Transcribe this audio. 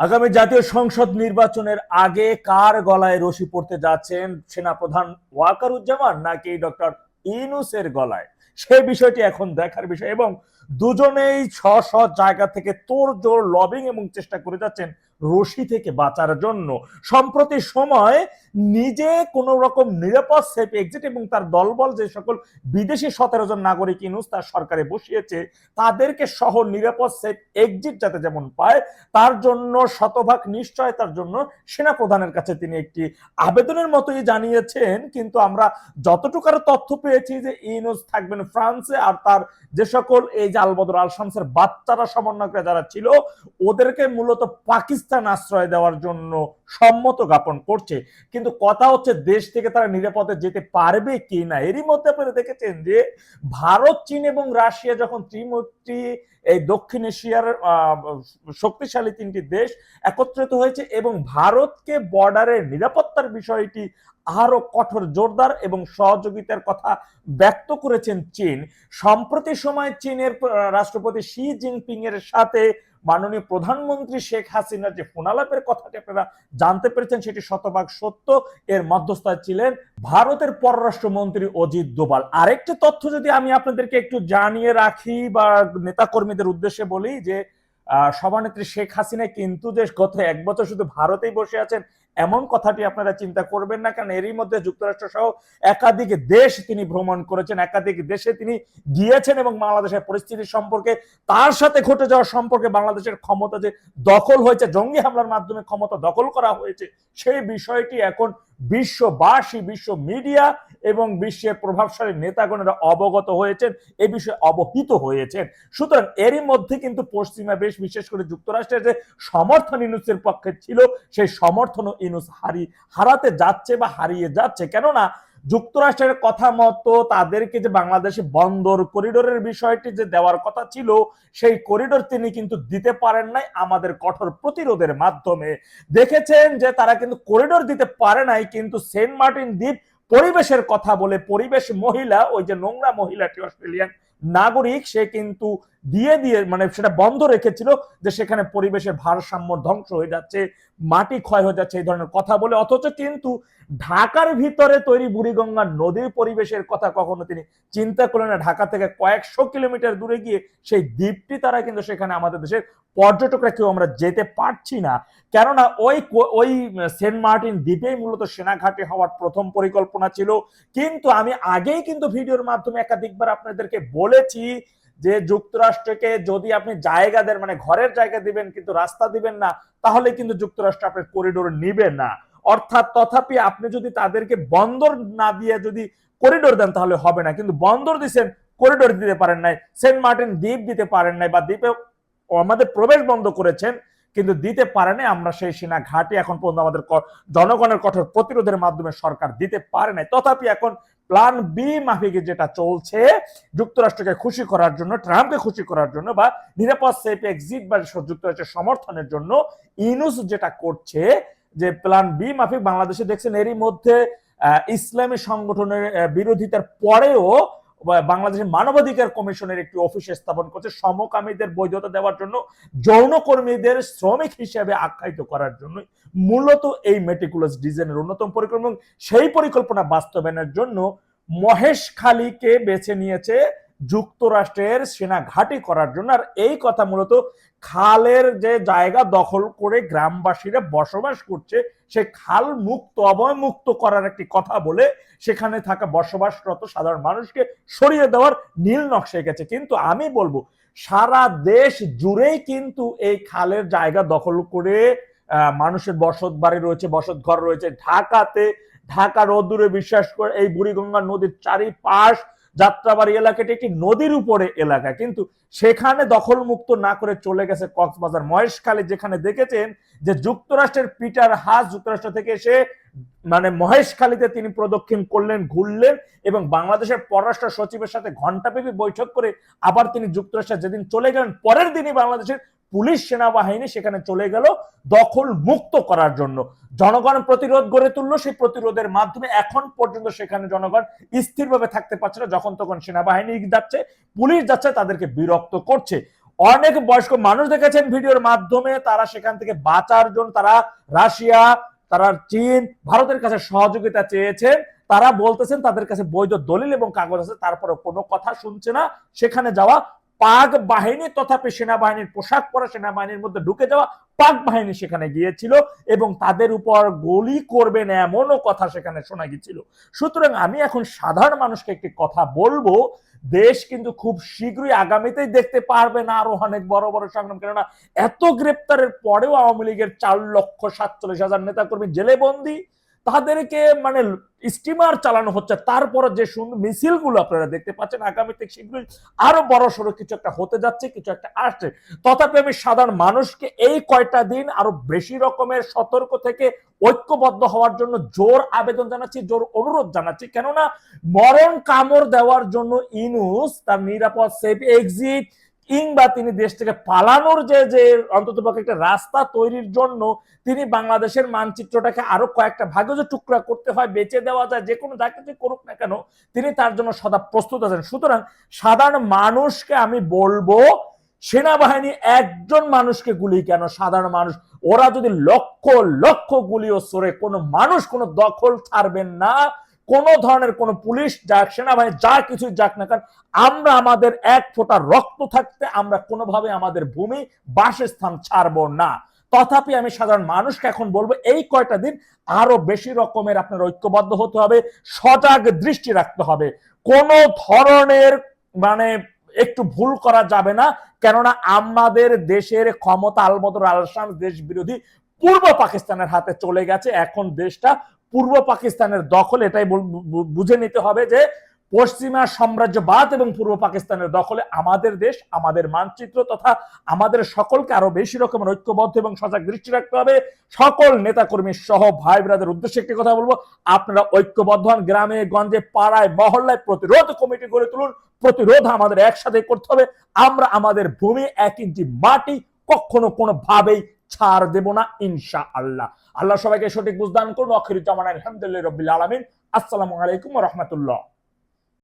আগামী জাতীয় সংসদ নির্বাচনের আগে কার গলায় রশি পড়তে যাচ্ছেন সেনাপ্রধান ওয়াকারুজ্জামান নাকি ডক্টর ইনুসের গলায়? সে বিষয়টি এখন দেখার বিষয় এবং দুজনেই ছ ছ জায়গা থেকে তোর জোর লবিং এবং চেষ্টা করে যাচ্ছেন রশি থেকে বাঁচার জন্য। সম্প্রতি সময় নিজে কোন রকম নিরাপদ সেফ এক্সিট এবং তার দলবল যে সকল বিদেশি সতেরো জন নাগরিক ইনুস তার সরকারে বসিয়েছে, তাদেরকে সহ নিরাপদ সেফ এক্সিট যাতে যেমন পায়, তার জন্য শতভাগ নিশ্চয়তার জন্য সেনা প্রধানের কাছে তিনি একটি আবেদনের মতোই জানিয়েছেন। কিন্তু আমরা যতটুকু তথ্য পেয়েছি যে ইনুস থাকবেন ফ্রান্সে আর তার যে সকল এই আলবদর আল শামসের বাচ্চারা সমন্বয়করা যারা ছিল, ওদেরকে মূলত পাকিস্তান আশ্রয় দেওয়ার জন্য সম্মত জ্ঞাপন করছে। কিন্তু কথা হচ্ছে, দেশ থেকে তারা নিরাপদে যেতে পারবে কি না? এরই মধ্যে আপনারা দেখেছেন যে, ভারত, চীন এবং রাশিয়া যখন ত্রিমূর্তি, এই দক্ষিণ এশিয়ার শক্তিশালী তিনটি দেশ একত্রিত হয়েছে এবং ভারতকে বর্ডারের নিরাপত্তার বিষয়টি আরও কঠোর, জোরদার এবং সহযোগিতার কথা ব্যক্ত করেছেন চীন। সম্প্রতি সময় চীনের রাষ্ট্রপতি শি জিনপিং এর সাথে মাননীয় প্রধানমন্ত্রী শেখ হাসিনার যে ফোনালাপের কথাটি আপনারা জানতে পেরেছেন, সেটি শতভাগ সত্য। এর মধ্যস্থায় ছিলেন ভারতের পররাষ্ট্রমন্ত্রী অজিত দোবাল আরেকটি তথ্য যদি আমি আপনাদেরকে একটু জানিয়ে রাখি বা নেতাকর্মীদের উদ্দেশ্যে বলি যে সভানেত্রী শেখ হাসিনা কিন্তু যে গত এক বছর শুধু ভারতেই বসে আছেন এমন কথাটি আপনারা চিন্তা করবেন না, কারণ এরই মধ্যে যুক্তরাষ্ট্র সহ একাধিক দেশ তিনি ভ্রমণ করেছেন, একাধিক দেশে তিনি গিয়েছেন এবং বাংলাদেশের পরিস্থিতি সম্পর্কে, তার সাথে ঘটে যাওয়া সম্পর্কে বাংলাদেশের ক্ষমতা যে দখল হয়েছে, জঙ্গি হামলার মাধ্যমে ক্ষমতা দখল করা হয়েছে, সেই বিষয়টি এখন বিশ্ববাসী, বিশ্ব মিডিয়া এবং বিশ্বের প্রভাবশালী নেতাগণেরা অবগত হয়েছেন, এ বিষয়ে অবহিত হয়েছেন। সুতরাং এরই মধ্যে কিন্তু পশ্চিমা বেশ বিশেষ করে যুক্তরাষ্ট্রের যে সমর্থন ইনুসের পক্ষে ছিল, সেই সমর্থন ইনুস হারি, হারাতে যাচ্ছে বা হারিয়ে যাচ্ছে। কেননা যুক্তরাষ্ট্রের কথা মতো তাদেরকে যে বাংলাদেশে বন্দর করিডোরের বিষয়টি যে দেওয়ার কথা ছিল, সেই করিডোর তিনি কিন্তু দিতে পারেন নাই আমাদের কঠোর প্রতিরোধের মাধ্যমে। দেখেছেন যে তারা কিন্তু করিডোর দিতে পারে নাই, কিন্তু সেন্ট মার্টিন দ্বীপ পরিবেশের কথা বলে পরিবেশ মহিলা, ওই যে নোংরা মহিলাটি অস্ট্রেলিয়ান নাগরিক, সে কিন্তু দিয়ে দিয়ে মানে সেটা বন্ধ রেখেছিল যে সেখানে পরিবেশের ভারসাম্য ধ্বংস হয়ে যাচ্ছে, মাটি ক্ষয় হয়ে যাচ্ছে, এই ধরনের কথা বলে। অথচ কিন্তু ঢাকার ভিতরে তৈরি বুড়িগঙ্গা নদীর পরিবেশের কথা কখনো তিনি চিন্তা করলেন না। ঢাকা থেকে কয়েকশো কিলোমিটার দূরে গিয়ে সেই দ্বীপটি তারা কিন্তু সেখানে আমাদের দেশের পর্যটকরা কেউ আমরা যেতে পারছি না। কেননা ওই ওই সেন্ট মার্টিন দ্বীপেই মূলত সেনাঘাটে হওয়ার প্রথম পরিকল্পনা ছিল। কিন্তু আমি আগেই কিন্তু ভিডিওর মাধ্যমে একাধিকবার আপনাদেরকে বলেছি যে যুক্তরাষ্ট্রকে যদি আপনি জায়গা দেন মানে ঘরের জায়গা দিবেন কিন্তু রাস্তা দিবেন না, তাহলে কিন্তু যুক্তরাষ্ট্র আপনার করিডোর নিবে না। অর্থাৎ তথাপি আপনি যদি তাদেরকে বন্দর না দিয়ে যদি করিডোর দেন, তাহলে হবে না। কিন্তু বন্দর দিচ্ছেন করিডোর দিতে পারেন নাই, সেন্ট মার্টিন দ্বীপ দিতে পারেন নাই, বা দ্বীপে আমাদের প্রবেশ বন্ধ করেছেন, কিন্তু দিতে পারে নাই, আমরা সেই সেনা ঘাটে এখন পর্যন্ত আমাদের জনগণের কঠোর প্রতিরোধের মাধ্যমে সরকার দিতে পারে নাই। তথাপি এখন প্ল্যান বি মাফিক যেটা চলছে, যুক্তরাষ্ট্রকে খুশি করার জন্য ট্রাম্পকে খুশি করার জন্য বা নিরাপদ সেফ এক্সিট বা যুক্তরাষ্ট্রের সমর্থনের জন্য ইনুস যেটা করছে, যে প্ল্যান বি মাফিক বাংলাদেশে দেখছেন এরই মধ্যে ইসলামী সংগঠনের বিরোধিতার পরেও বাংলাদেশের মানবাধিকার কমিশনের একটি অফিস স্থাপন করছে, সমকামীদের বৈধতা দেওয়ার জন্য যৌনকর্মীদের শ্রমিক হিসেবে আখ্যায়িত করার জন্য মূলত এই মেটিকুলাস ডিজাইনের অন্যতম পরিকল্পনা সেই পরিকল্পনা বাস্তবায়নের জন্য মহেশখালীকে বেছে নিয়েছে যুক্তরাষ্ট্রের সেনা ঘাঁটি করার জন্য। আর এই কথা মূলত খালের যে জায়গা দখল করে গ্রামবাসীরা বসবাস করছে, সে খাল মুক্ত অবয় মুক্ত করার একটি কথা বলে সেখানে থাকা বসবাসরত সাধারণ মানুষকে সরিয়ে দেওয়ার নীল নকশা এঁকেছে। কিন্তু আমি বলব, সারা দেশ জুড়েই কিন্তু এই খালের জায়গা দখল করে মানুষের বসত বাড়ি রয়েছে, বসত ঘর রয়েছে। ঢাকাতে ঢাকা রোদ্দুরে বিশ্বাস করে, এই বুড়িগঙ্গা নদীর চারিপাশ যাত্রাবাড়ি এলাকাটি একটি নদীর উপরে এলাকা। কিন্তু সেখানে দখল মুক্ত না করে চলে গেছে কক্সবাজার মহেশখালী, যেখানে দেখেছেন যে যুক্তরাষ্ট্রের পিটার হাস যুক্তরাষ্ট্র থেকে এসে মানে মহেশখালীতে তিনি প্রদক্ষিণ করলেন, ঘুরলেন এবং বাংলাদেশের পররাষ্ট্র সচিবের সাথে ঘণ্টাব্যাপী বৈঠক করে আবার তিনি যুক্তরাষ্ট্রে যেদিন চলে গেলেন, পরের দিনই বাংলাদেশের পুলিশ সেনাবাহিনী সেখানে চলে গেল দখল মুক্ত করার জন্য। জনগণ প্রতিরোধ গড়ে তুললো, সেই প্রতিরোধের মাধ্যমে এখন পর্যন্ত সেখানে জনগণ স্থিরভাবে থাকতে পারছে না। যখন তখন সেনাবাহিনী যাচ্ছে, পুলিশ যাচ্ছে, তাদেরকে বিরক্ত করছে। অনেক বয়স্ক মানুষ দেখেছেন ভিডিওর মাধ্যমে, তারা সেখান থেকে বাঁচার জন্য, তারা রাশিয়া, তারা চীন, ভারতের কাছে সহযোগিতা চেয়েছেন। তারা বলতেছেন তাদের কাছে বৈধ দলিল এবং কাগজ আছে তারপরে কোনো কথা শুনছে না। সেখানে যাওয়া পাক বাহিনী তথাপি সেনাবাহিনীর পোশাক পরা সেনাবাহিনীর মধ্যে ঢুকে যাওয়া পাক বাহিনী সেখানে গিয়েছিল এবং তাদের উপর গুলি করবেন এমনও কথা সেখানে শোনা গিয়েছিল। সুতরাং আমি এখন সাধারণ মানুষকে একটি কথা বলব, দেশ কিন্তু খুব শীঘ্রই আগামীতেই দেখতে পারবে না আরও অনেক বড় বড় সংগ্রাম। কেননা এত গ্রেপ্তারের পরেও আওয়ামী লীগের চার লক্ষ সাতচল্লিশ হাজার নেতাকর্মী জেলে বন্দী তাদেরকে মানে স্টিমার চালানো হচ্ছে। তারপরে যে সুন্দর মিছিলগুলো আপনারা দেখতে পাচ্ছেন আগামীতে শীঘ্রই আরও বড় সড়ো কিছু একটা হতে যাচ্ছে, কিছু একটা আসছে। তথাপি আমি সাধারণ মানুষকে এই কয়টা দিন আরও বেশি রকমের সতর্ক থেকে ঐক্যবদ্ধ হওয়ার জন্য জোর আবেদন জানাচ্ছি, জোর অনুরোধ জানাচ্ছি। কেননা মরণ কামড় দেওয়ার জন্য ইনুস, তার নিরাপদ সেফ এক্সিট কিংবা তিনি দেশ থেকে পালানোর যে যে অন্তত একটা রাস্তা তৈরির জন্য তিনি বাংলাদেশের মানচিত্রটাকে আরও কয়েকটা ভাগে যে টুকরা করতে হয়, বেঁচে দেওয়া যায়, যে কোনো যা কিছু করুক না কেন, তিনি তার জন্য সদা প্রস্তুত আছেন। সুতরাং সাধারণ মানুষকে আমি বলব, সেনাবাহিনী একজন মানুষকে গুলি কেন? সাধারণ মানুষ, ওরা যদি লক্ষ লক্ষ গুলিও সরে কোনো মানুষ কোনো দখল ছাড়বেন না কোন ধরনের কোন পুলিশ যাক সেনাবাহিনী, যা কিছু যাক না কারণ আমরা আমাদের এক ফোঁটা রক্ত থাকতে আমরা কোনোভাবে আমাদের ভূমি, বাসস্থান ছাড়বো না। তথাপি আমি সাধারণ মানুষকে এখন বলব, এই কয়টা দিন আরও বেশি রকমের আপনার ঐক্যবদ্ধ হতে হবে, সজাগ দৃষ্টি রাখতে হবে। কোন ধরনের মানে একটু ভুল করা যাবে না, কেননা আমাদের দেশের ক্ষমতা আলবদর আলসাম দেশ বিরোধী পূর্ব পাকিস্তানের হাতে চলে গেছে। এখন দেশটা পূর্ব পাকিস্তানের দখল, এটাই বুঝে নিতে হবে যে পশ্চিমা সাম্রাজ্যবাদ এবং পূর্ব পাকিস্তানের দখলে আমাদের দেশ, আমাদের মানচিত্র তথা আমাদের সকলকে আরও বেশি রকমের ঐক্যবদ্ধ এবং সজাগ দৃষ্টি রাখতে হবে। সকল নেতাকর্মী সহ ভাই ব্রাদের উদ্দেশ্যে একটি কথা বলব, আপনারা ঐক্যবদ্ধ হন গ্রামে, গঞ্জে, পাড়ায়, মহল্লায়, প্রতিরোধ কমিটি গড়ে তুলুন, প্রতিরোধ আমাদের একসাথে করতে হবে, আমরা আমাদের ভূমি এক ইঞ্চি মাটি কখনো কোনো ভাবেই ছাড় দেব না ইনশা আল্লাহ আল্লাহ সবাইকে সঠিক বুঝদান করুন। অখির জামান আলহামদুলিল্লাহ রবিল আলমিন। আসসালামু আলাইকুম রহমতুল্লাহ।